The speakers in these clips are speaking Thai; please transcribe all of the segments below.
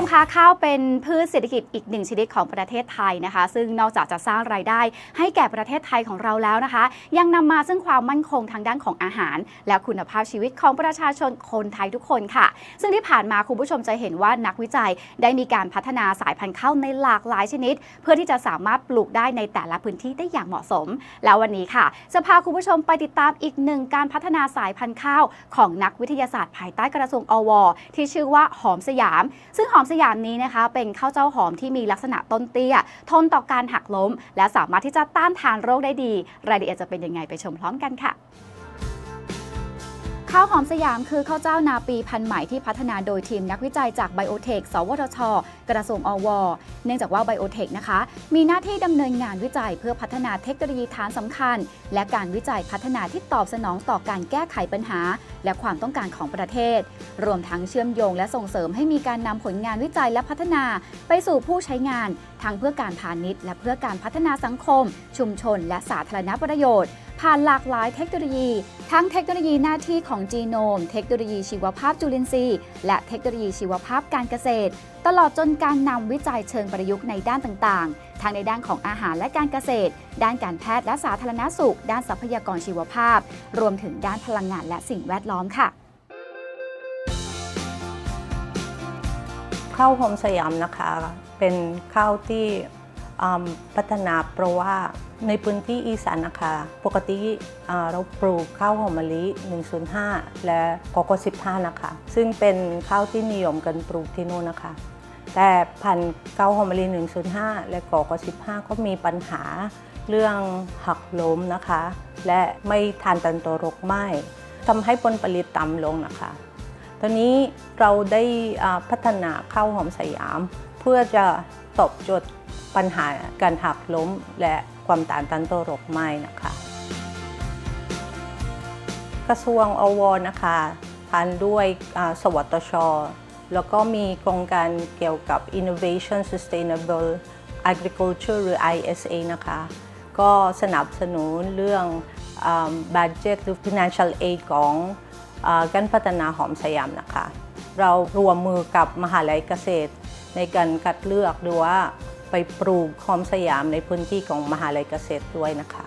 มคะข้าวเป็นพืชเศรษฐกิจอีกหนึ่งชนิดของประเทศไทยนะคะ ซึ่งนอกจากจะสร้างรายได้ ให้แก่ประเทศไทยของเราแล้วนะคะ ยังนำมาซึ่งความมั่นคงทางด้านของอาหาร และคุณภาพชีวิตของประชาชนคนไทยทุกคนค่ะ ซึ่งที่ผ่านมาคุณผู้ชมจะเห็นว่านักวิจัยได้มีการพัฒนาสายพันธุ์ข้าวในหลากหลายชนิด เพื่อที่จะสามารถปลูกได้ในแต่ละพื้นที่ได้อย่างเหมาะสม แล้ววันนี้ค่ะ จะพาคุณผู้ชมไปติดตามอีกหนึ่งการพัฒนาสายพันธุ์ข้าวของนักวิทยาศาสตร์ ภายใต้กระทรวงอว ที่ชื่อว่าหอมสยาม ซึ่งหอมสยามนี้นะคะ เป็นข้าวเจ้าหอมที่มีลักษณะต้นเตี้ย ทนต่อการหักล้ม และสามารถที่จะต้านทานโรคได้ดี รายละเอียดจะเป็นยังไงไปชมพร้อมกันค่ะ ข้าวหอมสยามคือข้าวเจ้านาปีพันธุ์ใหม่ที่พัฒนาโดยทีมนักวิจัยจากไบโอเทค สวทช กระทรวงอว เนื่องจากว่าไบโอเทคนะคะ มีหน้าที่ดำเนินงานวิจัยเพื่อพัฒนาเทคโนโลยีฐานสำคัญ และการวิจัยพัฒนาที่ตอบสนองต่อการแก้ไขปัญหา และความต้องการของประเทศ รวมทั้งเชื่อมโยงและส่งเสริมให้มีการนำผลงานวิจัยและพัฒนา ไปสู่ผู้ใช้งาน ทั้งเพื่อการพาณิชย์ และเพื่อการพัฒนาสังคม ชุมชน และสาธารณประโยชน์ ผ่านหลากหลายเทคโนโลยี ทั้งเทคโนโลยีหน้าที่ของจีโนม เทคโนโลยีชีวภาพจุลินทรีย์ และเทคโนโลยีชีวภาพการเกษตร ตลอดจนการนำวิจัยเชิงประยุกต์ในด้านต่างๆ ทั้งในด้านของอาหารและการเกษตร ด้านการแพทย์และสาธารณสุข ด้านทรัพยากรชีวภาพ รวมถึงด้านพลังงานและสิ่งแวดล้อมค่ะข้าวหอมสยามนะคะ เป็นข้าวที่พัฒนาเพราะว่า ในพื้นที่อีสานนะคะ ปกติเราปลูกข้าวหอมมะลิ 105 และกก15 นะคะ ซึ่งเป็นข้าวที่นิยมกันปลูกที่นู่นนะคะ แต่พันธุ์ข้าวหอมมะลิ 105 และกก15 ก็มีปัญหาเรื่องหักล้มนะคะ และไม่ทานตันตัวรคไหม้ทำให้ผลผลิตต่ำลงนะคะ ตอนนี้เราได้พัฒนาข้าวหอมสยาม เพื่อจะตอบโจทย์ปัญหาการหักล้มและ ความต้านทานต่อโรคไหม้นะคะ กระทรวงอวนะคะพันด้วยสวทช แล้วก็มีโครงการเกี่ยวกับ Innovation Sustainable Agriculture หรือ ISA นะคะ ก็สนับสนุนเรื่อง budget หรือ financial aid ของอการพัฒนาหอมสยามนะคะ เรารวมมือกับมหาลัยเกษตรในการคัดเลือกหรือว่า ไปปลูกหอมสยามในพื้นที่ของมหาลัยเกษตรด้วยนะคะ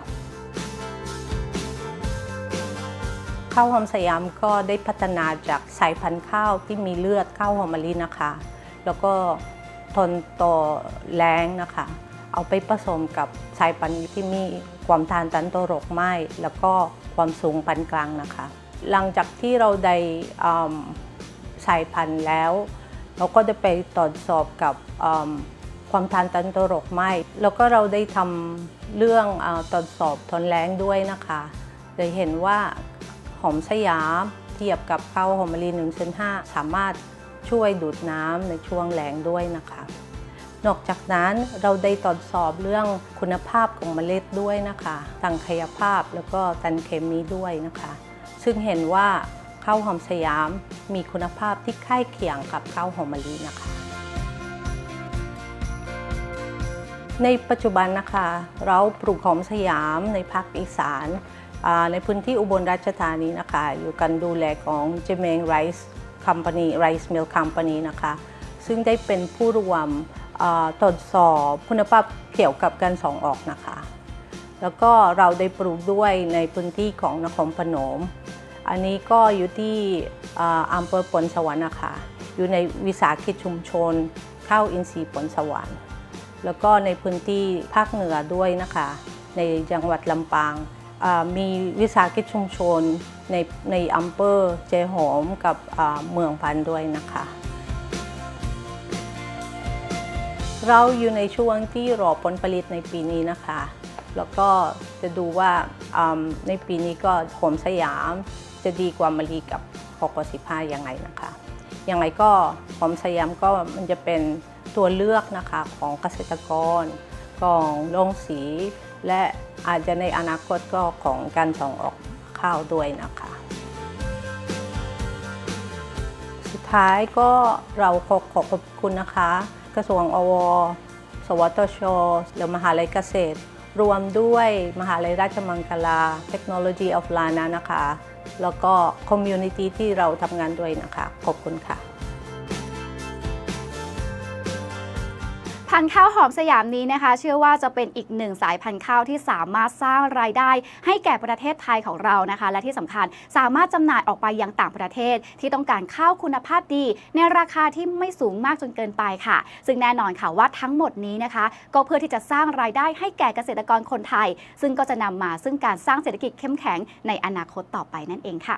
ข้าวหอมสยามก็ได้พัฒนาจากสายพันธุ์ข้าวที่มีเลือดข้าวหอมมะลินะคะ แล้วก็ทนต่อแรงนะคะ เอาไปผสมกับสายพันธุ์ที่มีความทานตันต่อโรคไหม้แล้วก็ความสูงปานกลางนะคะ หลังจากที่เราได้สายพันธุ์แล้ว เราก็จะไปตรวจสอบกับ ความทานตันต่อโรคไหม้แล้วก็เราได้ทำเรื่องอตรวจสอบทนแรงด้วยนะคะเลยเห็นว่าหอมสยามเทียบกับข้าวหอมมะลิ1.5 สามารถช่วยดูดน้ำในช่วงแล้งด้วยนะคะ นอกจากนั้นเราได้ตรวจสอบเรื่องคุณภาพของเมล็ดด้วยนะคะทางกายภาพแล้วก็ตันเคมีด้วยนะคะ ซึ่งเห็นว่าข้าวหอมสยามมีคุณภาพที่ใกล้เคียงกับข้าวหอมมะลินะคะ ในปัจจุบันนะคะ เราปลูกหอมสยามในภาคอีสานในพื้นที่อุบลราชธานีนะคะ อยู่กันดูแลของเจเมงไรซ์คัมปานีไรซ์มิลคัมปานีนะคะ ซึ่งได้เป็นผู้รวมตรวจสอบคุณภาพเกี่ยวกับการส่งออกนะคะ แล้วก็เราได้ปลูกด้วยในพื้นที่ของนครพนม อันนี้ก็อยู่ที่อำเภอปนสวรรค์นะคะ อยู่ในวิสาหกิจชุมชน เข้าอินทรีย์ปนสวรรค์ แล้วก็ในพื้นที่ภาคเหนือด้วยนะคะ ในจังหวัดลำปางมีวิสาหกิจชุมชนในในอำเภอเจหอมกับเมืองพันด้วยนะคะ เราอยู่ในช่วงที่รอผลผลิตในปีนี้นะคะ แล้วก็จะดูว่าในปีนี้ก็โหมสยามจะดีกว่ามะลิกับหกสิบห้ายังไงนะคะยังไงก็หอมสยามก็มันจะเป็น ตัวเลือกนะคะของเกษตรกรของโรงสี และอาจจะในอนาคตก็ของการส่งออกข้าวด้วยนะคะ สุดท้ายก็เราขอขอบคุณนะคะ กระทรวงอว สวทชและมหาลัยเกษตร รวมด้วยมหาลัยราชมังคลา Technology of Lana นะคะ แล้วก็คอมมูนิตี้ที่เราทำงานด้วยนะคะ ขอบคุณค่ะ พันธุ์ข้าวหอมสยามนี้นะคะ เชื่อว่าจะเป็นอีกหนึ่งสายพันธุ์ข้าวที่สามารถสร้างรายได้ ให้แก่ประเทศไทยของเรานะคะ และที่สำคัญสามารถจำหน่ายออกไปยังต่างประเทศ ที่ต้องการข้าวคุณภาพดี ในราคาที่ไม่สูงมากจนเกินไปค่ะ ซึ่งแน่นอนค่ะว่าทั้งหมดนี้นะคะ ก็เพื่อที่จะสร้างรายได้ให้แก่เกษตรกรคนไทย ซึ่งก็จะนำมาซึ่งการสร้างเศรษฐกิจเข้มแข็งในอนาคตต่อไปนั่นเองค่ะ